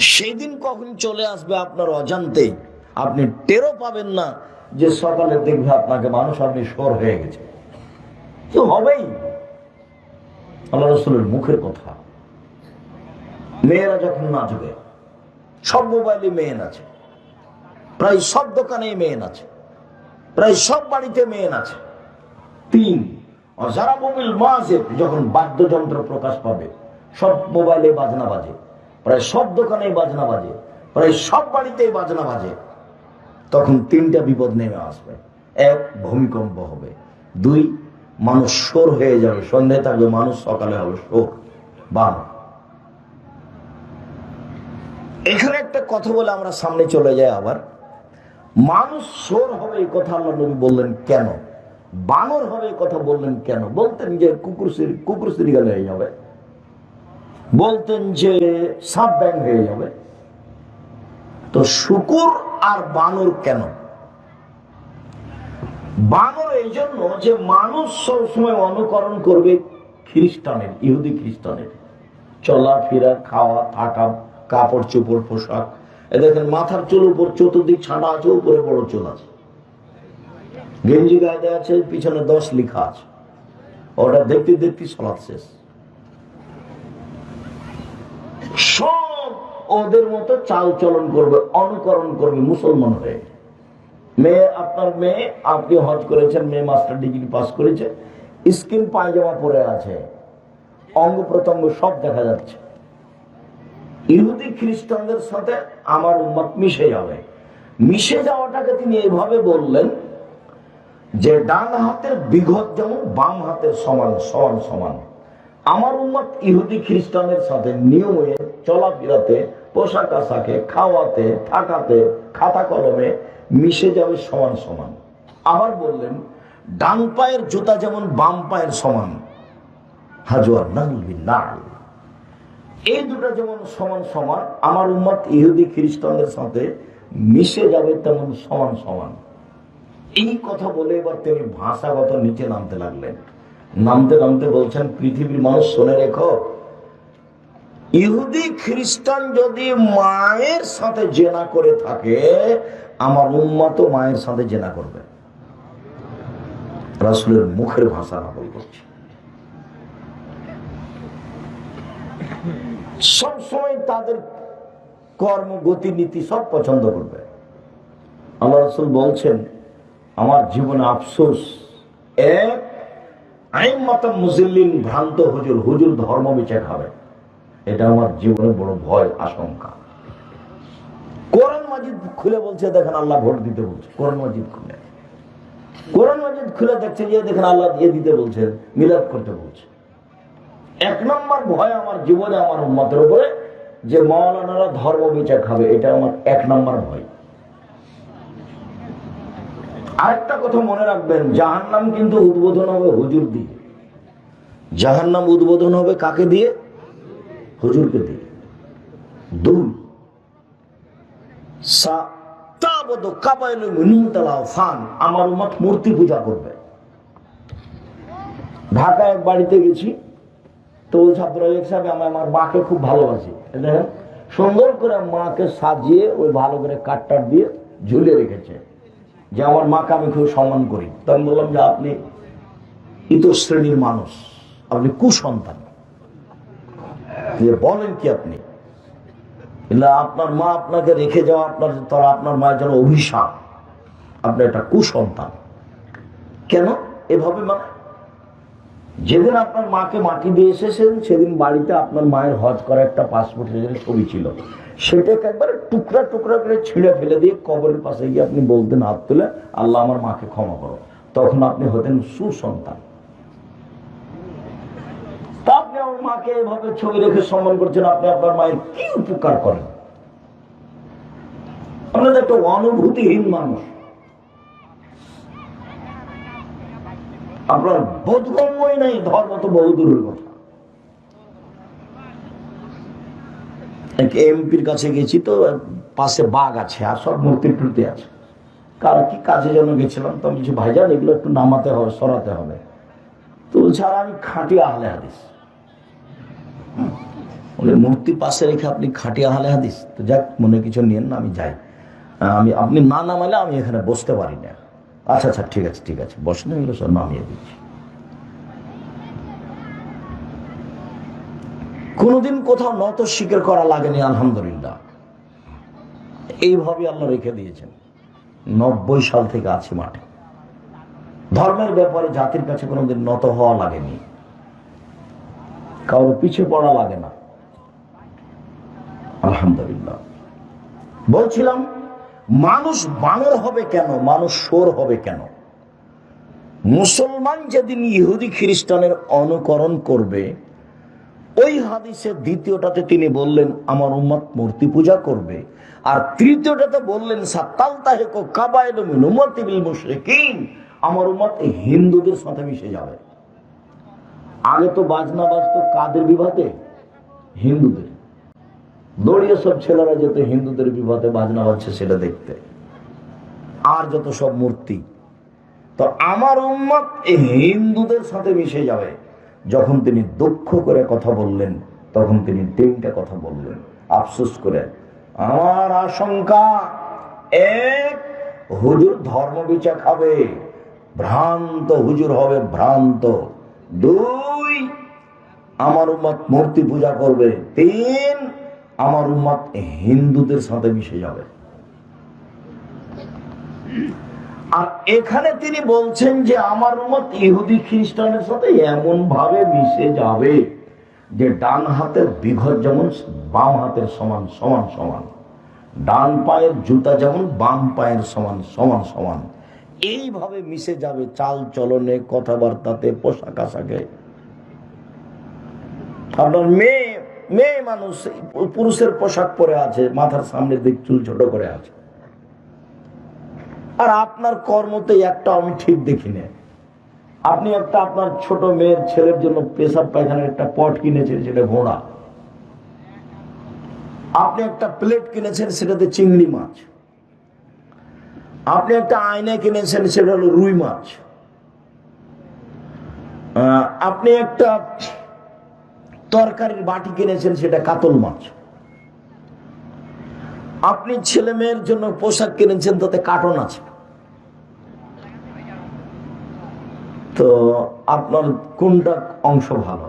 সেই দিন কখন চলে আসবে আপনার অজান্তে? আপনি টেরও পাবেন না যে সকালে দেখবে আপনাকে মানুষ আপনি সর হয়ে গেছে। তো হবেই। আল্লাহ রসুলের মুখের কথা। মেয়েরা যখন নাচবে, সব মোবাইলে মেয়ে নাচে। প্রায় সব দোকানেই মেয়ে নাচে। প্রায় সব বাড়িতে মেয়ে নাচে। তিন যারা মোবিল মাঝে যখন বাদ্যযন্ত্র প্রকাশ পাবে, সব মোবাইলে বাজনা বাজে। প্রায় সব দোকানে বাজনা বাজে। প্রায় সব বাড়িতেই বাজনা বাজে। তখন তিনটা বিপদ নেমে আসবে। এক, ভূমিকম্প হবে। দুই, মানুষ সোর হয়ে যাবে। সন্ধে থাকবে মানুষ, সকালে হবে সোর বান এখানে একটা কথা বলে আমরা সামনে চলে যাই আবার। মানুষ সোর হবে এই কথা আল্লাহ নবী বললেন কেন? বানর হবে কথা বললেন কেন? বলতেন যে কুকুর কুকুর সিরিগাল হয়ে যাবে। বলতেন যে সাপ ব্যাং হয়ে যাবে। তো শুকুর আর বানর কেন? বানর এই জন্য যে মানুষ সবসময় অনুকরণ করবে খ্রিস্টানের, ইহুদি খ্রিস্টানের। চলাফেরা, খাওয়া, থাকা, কাপড় চোপড়, পোশাক। দেখেন, মাথার চুল উপর, চতুর্দিক ছাড়া আছে, উপরে বড় চুল আছে। গেঞ্জি গায়ে আছে, পিছনে দশ লিখা আছে। ওটা দেখতে দেখতে সলাৎ শেষ। সব ওদের মতো চাল চলন করবে, অনুকরণ করবে, মুসলমান হয়ে। মেয়ে, আপনার মেয়ে, আপনি হজ করেছেন, মেয়ে মাস্টার ডিগ্রি পাস করেছে, স্কিন পায়জামা পরে আছে, অঙ্গ প্রত্যঙ্গ সব দেখা যাচ্ছে। ইহুদি খ্রিস্টানদের সাথে আমার উম্মত মিশে যাবে। মিশে যাওয়াটাকে তিনি এইভাবে বললেন যে, ডান হাতের বিঘত যেমন বাম হাতের সমান সমান সমান। আমার উম্মত ইহুদি খ্রিস্টানের সাথে নিয়মে চলাফেরাতে, পোশাক আশাকে, খাওয়াতে, থাকাতে, খাতা কলমে মিশে যাবে সমান সমান। আবার বললেন, ডান পায়ের জুতা যেমন বাম পায়ের সমান। হাজুয়ার নাগুল নাল। এই দুটো যেমন সমান সমান, আমার উম্মত ইহুদি খ্রিস্টানদের সাথে মিশে যাবে তেমন সমান সমান। এই কথা বলে এবার তিনি ভাষাগত নিচে নামতে লাগলেন। নামতে নামতে বলছেন, পৃথিবীর মানুষ শুনে রেখো। ইহুদি, খ্রিস্টান যদি মায়ের সাথে জেনা করে থাকে, আমার উম্মত মায়ের সাথে জেনা করবে। রাসুলের মুখের ভাষা নকল করছে সবসময় তাদের কর্ম গতি নীতি সব পছন্দ করবে। আল্লাহ রসুল বলছেন, আমার জীবনে আফসোস, এক আইন মাতাম মুসলিম ভ্রান্ত হুজুর হুজুর ধর্ম বিচার খাবে এটা আমার জীবনে বড় ভয়, আশঙ্কা। কোরআন মাজিদ খুলে বলছে, দেখেন আল্লাহ ভোট দিতে বলছে। কোরআন মাজিদ খুলে। কোরআন মাজিদ খুলে দেখছে যে, দেখেন আল্লাহ দিয়ে দিতে বলছে, মিলাদ করতে বলছে। এক নম্বর ভয় আমার জীবনে, আমার উন্মতের উপরে, যে মৌলানারা ধর্ম বিচার খাবে, এটা আমার এক নম্বর ভয়। আরেকটা কথা মনে রাখবেন জাহান নাম কিন্তু উদ্বোধন হবে হুজুর দিয়ে। জাহান নাম উদ্বোধন হবে কাকে দিয়ে? হুজুরকে দিয়ে। দুই আমার উম্মত মূর্তি পূজা করবে। ঢাকায় এক বাড়িতে গেছি, তো ছাত্র সাহেব আমি আমার মাকে খুব ভালোবাসি। দেখেন, সুন্দর করে মাকে সাজিয়ে ওই ভালো করে কাটটার দিয়ে ঝুলিয়ে রেখেছে। যে আমার মাকে আমি খুব সম্মান করি। তখন বললাম যে আপনি ইতর শ্রেণির মানুষ, আপনি কুসন্তান। বলেন কি আপনি? আপনার মা আপনাকে রেখে যাওয়া আপনার, তারা আপনার মায়ের জন্য অভিশাপ। আপনি একটা কুসন্তান। কেন? এভাবে মানে যেদিন আপনার মাকে মাটি দিয়ে এসেছেন, সেদিন বাড়িতে আপনার মায়ের হজ করা একটা পাসপোর্ট সাইজের ছবি ছিল। সেটাকে একবারে টুকরা টুকরা করে ছিঁড়ে ফেলে দিয়ে কবরের পাশে গিয়ে আপনি বলতেন, হাত তুলে, আল্লাহ আমার মাকে ক্ষমা করো। তখন আপনি হতেন সুসন্তান। আপনি আমার মাকে এভাবে ছবি রেখে সম্মান করছেন, আপনি আপনার মায়ের কি উপকার করেন? আপনাদের একটা অনুভূতিহীন মানুষ। আপনার বোধগম্যই নাই ধর্ম তো বহু দূরের কথা। এক এমপির কাছে গেছি তো, পাশে বাঘ আছে, আর সব মূর্তির টুর্তি আছে। কার কি কাজে যেন গেছিলাম, তো আমি কিছু ভাইজান, এগুলো একটু নামাতে হবে, সরাতে হবে। তো বলছে, আর আমি খাঁটি আহলে হাদিস। উনি মূর্তি পাশে রেখে আপনি খাটিয়া হালে হাদিস? তো যাক, মনে কিছু নিয়েন না, আমি যাই। আমি, আপনি না নামালে আমি এখানে বসতে পারি না। আচ্ছা আচ্ছা ঠিক আছে ঠিক আছে। বসেন এগুলো সব নামিয়ে দিচ্ছি। কোনোদিন কোথাও নত স্বীকার করা লাগেনি, আলহামদুলিল্লাহ। এইভাবে আল্লাহ রেখে দিয়েছেন। নব্বই সাল থেকে আছি মাঠে। ধর্মের ব্যাপারে জাতির কাছে কোনোদিন নত হওয়া লাগেনি। কারও পিছিয়ে পড়া লাগে না। আলহামদুলিল্লাহ। বলছিলাম মানুষ বানর হবে কেন? মানুষ সোর হবে কেন? মুসলমান যেদিন ইহুদি খ্রিস্টানের অনুকরণ করবে, ওই হাদিসের দ্বিতীয়টাতে তিনি বললেন, আমার উম্মত মূর্তি পূজা করবে। আর তৃতীয়টাতে বললেন সাত্তাল তাহেকো উম্মতি বিল মুশরিকিন। আমার উম্মত হিন্দুদের সাথে মিশে যাবে। আগে তো বাজনা বাজতো কাদের বিভাতে হিন্দুদের। দৌড়িয়ে সব ছেলেরা যেত হিন্দুদের বিভাতে বাজনা বাজছে সেটা দেখতে। আর যত সব মূর্তি। তো আমার উম্মত এই হিন্দুদের সাথে মিশে যাবে। যখন তিনি দুঃখ করে কথা বললেন, তখন তিনি তিনটা কথা বললেন। আফসোস করে, আমার আশঙ্কা, এক, হুজুর ধর্ম বিচার খাবে। ভ্রান্ত হুজুর হবে ভ্রান্ত। দুই, আমার উম্মত মূর্তি পূজা করবে। তিন আমার উম্মত হিন্দুদের সাথে মিশে যাবে। আর এখানে তিনি বলছেন যে আমার উম্মত ইহুদি খ্রিস্টানের সাথে এমন ভাবে মিশে যাবে যে ডান হাতের বিঘত যেমন, বাম হাতের সমান সমান সমান। ডান পায়ের জুতা যেমন, বাম পায়ের সমান সমান সমান। এইভাবে মিশে যাবে চাল চলনে, কথাবার্তাতে, পোশাক আশাকে। আপনার মেয়ে মেয়ে মানুষ, পুরুষের পোশাক পরে আছে, মাথার সামনের দিক চুল ছোট করে আছে। আর আপনার কর্মতে একটা আমি ঠিক দেখি না আপনি একটা আপনার ছোট মেয়ের ছেলের জন্য পেশাব পায়খানার একটা পট কিনেছেন সেটা ঘোড়া। আপনি একটা প্লেট কিনেছেন, সেটাতে চিংড়ি মাছ। আপনি একটা আয়না কিনেছেন, সেটা হলো রুই মাছ। আপনি একটা তরকারির বাটি কিনেছেন, সেটা কাতল মাছ। আপনি ছেলে মেয়ের জন্য পোশাক কিনেছেন, তাতে কাটন আছে। তো আপনার কোনটা অংশ ভালো?